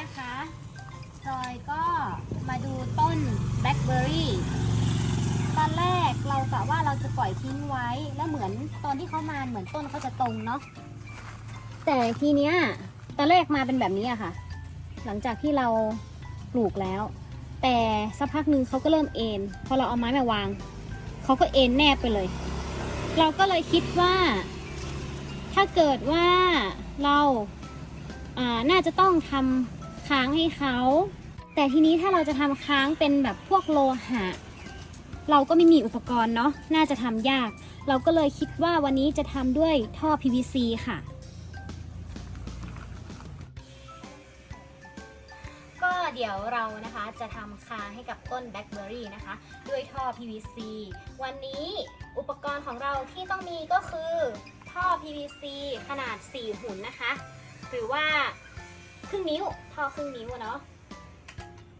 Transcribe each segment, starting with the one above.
นะคะจอยก็มาดูต้นแบล็คเบอร์รี่ตอนแรกเรากะว่าเราจะปล่อยทิ้งไว้ แล้วเหมือนตอนที่เขามาเหมือนต้นเขาจะตรงเนาะแต่ทีเนี้ยตอนแรกมาเป็นแบบนี้อะค่ะ หลังจากที่เราปลูกแล้ว แต่สักพักหนึ่งเขาก็เริ่มเอ็นพอเราเอาไม้มาวางเขาก็เอ็นแนบไปเลย เราก็เลยคิดว่า ถ้าเกิดว่าเราอาน่าจะต้องทำ ค้างให้เขา แต่ทีนี้ถ้าเราจะทำค้างเป็นแบบพวกโลหะ เราก็ไม่มีอุปกรณ์เนาะน่าจะทำยาก เราก็เลยคิดว่าวันนี้จะทำด้วยท่อ PVC ค่ะ ก็เดี๋ยวเรานะคะจะทำค้างให้กับต้นแบล็คเบอร์รี่นะคะ ด้วยท่อ PVC วันนี้อุปกรณ์ของเราที่ต้องมีก็คือท่อ PVC ขนาด 4 หุ่นนะคะ หรือว่า รึ่งนิ้ว ท่อครึ่งนิ้วเนาะ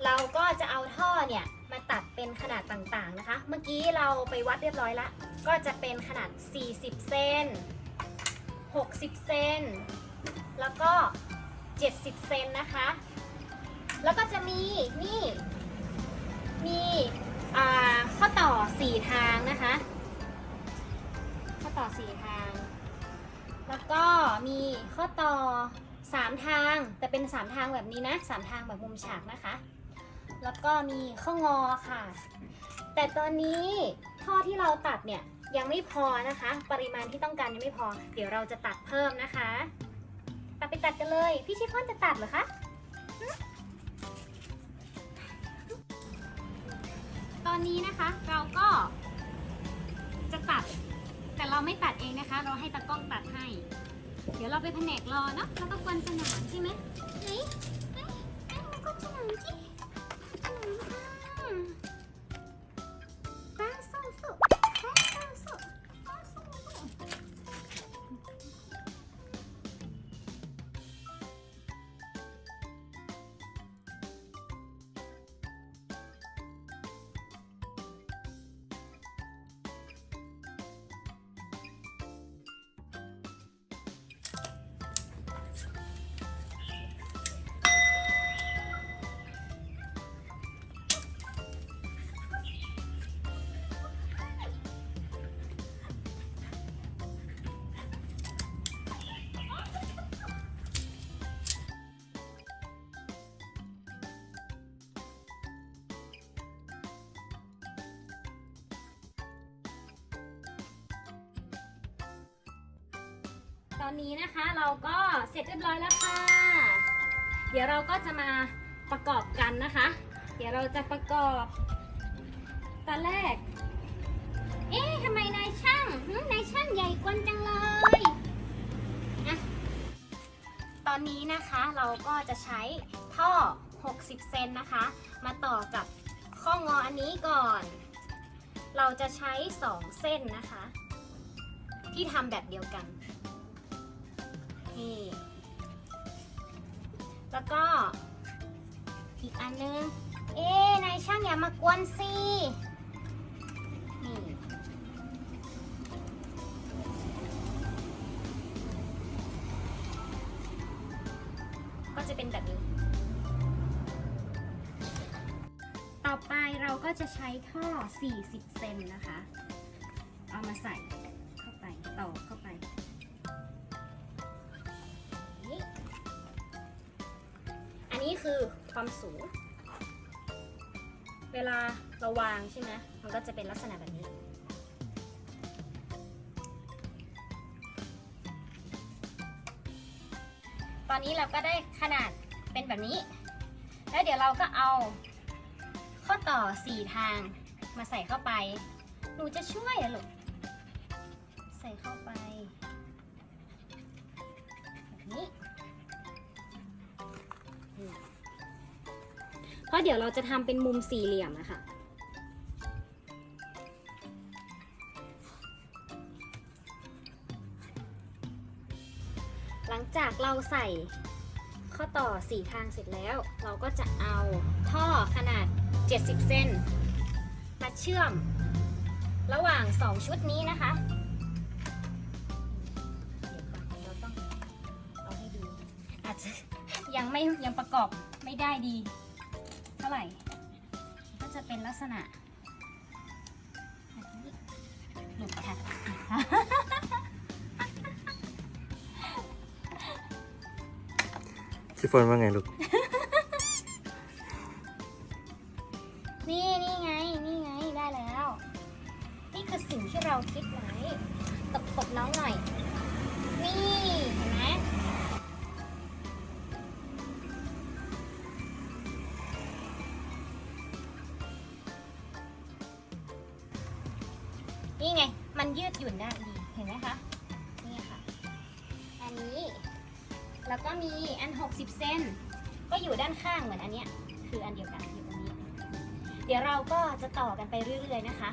เราก็จะเอาท่อเนี่ยมาตัดเป็นขนาดต่างๆนะคะ เมื่อกี้เราไปวัดเรียบร้อยละ ก็จะเป็นขนาด 40 เซน 60 เซน แล้วก็ 70 เซนนะคะ แล้วก็จะมีนี่มีข้อต่อ 4 ทางนะคะ ข้อต่อ 4 ทาง แล้วก็มีข้อต่อ 3ทางแต่เป็น3ทางแบบนี้นะ3ทางแบบมุมฉากนะคะ แล้วก็มีข้องอค่ะ แต่ตอนนี้ท่อที่เราตัดเนี่ยยังไม่พอนะคะ ปริมาณที่ต้องการยังไม่พอ เดี๋ยวเราจะตัดเพิ่มนะคะตัดไปตัดกันเลย พี่ชิฟอนจะตัดเหรอคะตอนนี้นะคะเราก็จะตัด แต่เราไม่ตัดเองนะคะ เราให้ตากล้องตัดให้ เดี๋ยวเราไปแผนกรอเนาะแล้วก็กวนสนามใช่ไหมไหนไหนไหนมากวนสนามจิ ตอนนี้นะคะเราก็เสร็จเรียบร้อยแล้วค่ะ เดี๋ยวเราก็จะมาประกอบกันนะคะ เดี๋ยวเราจะประกอบตอนแรก เอ๊ะทำไมนายช่างนายช่างใหญ่กว่าจังเลยอะตอนนี้นะคะเราก็จะใช้ท่อ 60 เซนนะคะ มาต่อกับข้องออันนี้ก่อน เราจะใช้ 2 เส้นนะคะ ที่ทำแบบเดียวกัน นี่ แล้วก็ อีกอันนึง เอ๊นายช่างอย่ามากวนสินี่ก็จะเป็นแบบนี้ ต่อไปเราก็จะใช้ท่อ 40 เซนนะคะ เอามาใส่เข้าไปต่อเข้าไป คือความสูง เวลาเราวางใช่ไหมมันก็จะเป็นลักษณะแบบนี้ ตอนนี้เราก็ได้ขนาดเป็นแบบนี้ แล้วเดี๋ยวเราก็เอาข้อต่อสี่ทางมาใส่เข้าไป หนูจะช่วยอะลูก เพราะเดี๋ยวเราจะทำเป็นมุมสี่เหลี่ยมนะคะหลังจากเราใส่ข้อต่อ4ทางเสร็จแล้ว เราก็จะเอาท่อขนาด 70 เซนมาเชื่อมระหว่าง 2 ชุดนี้นะคะอาจจะยังไม่ยังประกอบไม่ได้ดี ไหร่ ก็จะเป็นลักษณะแบบนี้หลุดค่ะชิฟฟอนว่าไงลูก นี่นี่ไง นี่ไง ได้แล้ว นี่คือสิ่งที่เราคิดไว้ตบตบน้องหน่อย นี่ นี่ไง มันยืดหยุ่นได้ดีเห็นไหมคะนี่ค่ะ อันนี้ แล้วก็มีอัน 60 เซนก็อยู่ด้านข้างเหมือนอันเนี้ยคืออันเดียวกันอยู่ตรงนี้ เดี๋ยวเราก็จะต่อกันไปเรื่อยๆนะคะ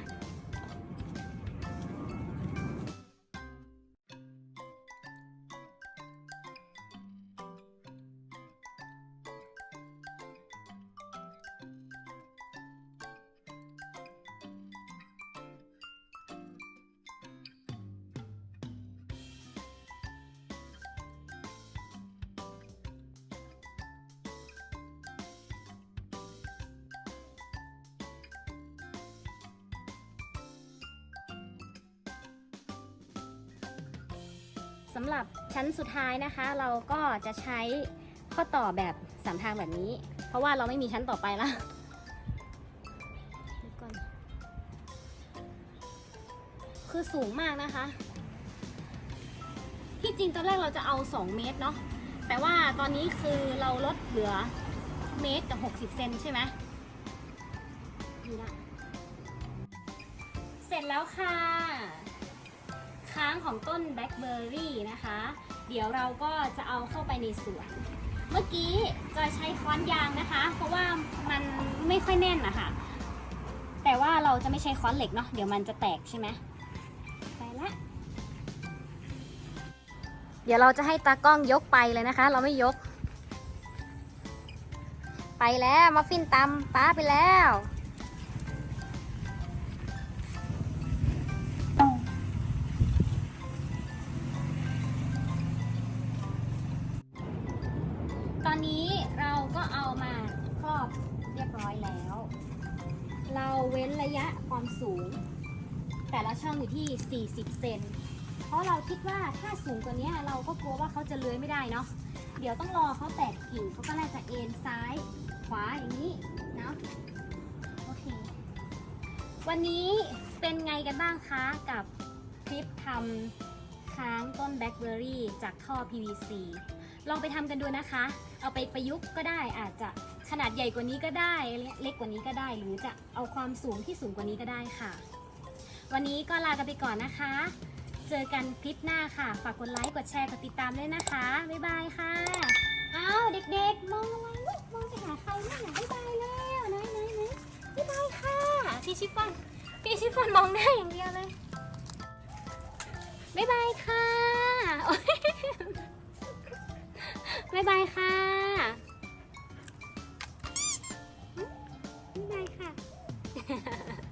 สำหรับชั้นสุดท้ายนะคะ เราก็จะใช้ข้อต่อแบบสามทางแบบนี้ เพราะว่าเราไม่มีชั้นต่อไปแล้วดูก่อนคือสูงมากนะคะ ที่จริงตอนแรกเราจะเอา 2 เมตรเนาะแต่ว่าตอนนี้คือเราลดเหลือเมตรกับ 60 เซนใช่ไหมนี่ละเสร็จแล้วค่ะ ค้างของต้นแบล็คเบอร์รี่นะคะ เดี๋ยวเราก็จะเอาเข้าไปในสวน เมื่อกี้จอยใช้ค้อนยางนะคะ เพราะว่ามันไม่ค่อยแน่นนะคะแต่ว่าเราจะไม่ใช้ค้อนเหล็กเนาะเดี๋ยวมันจะแตกใช่ไหมไปละเดี๋ยวเราจะให้ตากล้องยกไปเลยนะคะ เราไม่ยก ไปแล้วมาฟินตำป้าไปแล้ว เว้นระยะความสูง แต่ละช่องอยู่ที่ 40 เซน เพราะเราคิดว่าถ้าสูงกว่านี้เราก็กลัวว่าเขาจะเลื้อยไม่ได้เนาะ เดี๋ยวต้องรอเขาแตกกิ่งเขาก็น่าจะเอ็นซ้ายขวาอย่างนี้เนาะ โอเค วันนี้เป็นไงกันบ้างคะกับคลิปทำค้างต้นแบล็คเบอร์รี่จากท่อ PVC ลองไปทำกันดูนะคะ เอาไปประยุกต์ก็ได้อาจจะ ขนาดใหญ่กว่านี้ก็ได้ เล็กกว่านี้ก็ได้ หรือจะเอาความสูงที่สูงกว่านี้ก็ได้ค่ะ วันนี้ก็ลากันไปก่อนนะคะ เจอกันคลิปหน้าค่ะ ฝากกดไลค์ กดแชร์ กดติดตามด้วยนะคะ บ๊ายบายค่ะอ้าวเด็กๆ มองอะไรลูกมองไปหาใครไม่อยาบ๊ายบายแล้วไหนไหนไหนบ๊ายบายค่ะ พี่ชิฟฟอน พี่ชิฟฟอนมองได้อย่างเดียวเลย บ๊ายบายค่ะ บ๊ายบายค่ะ there.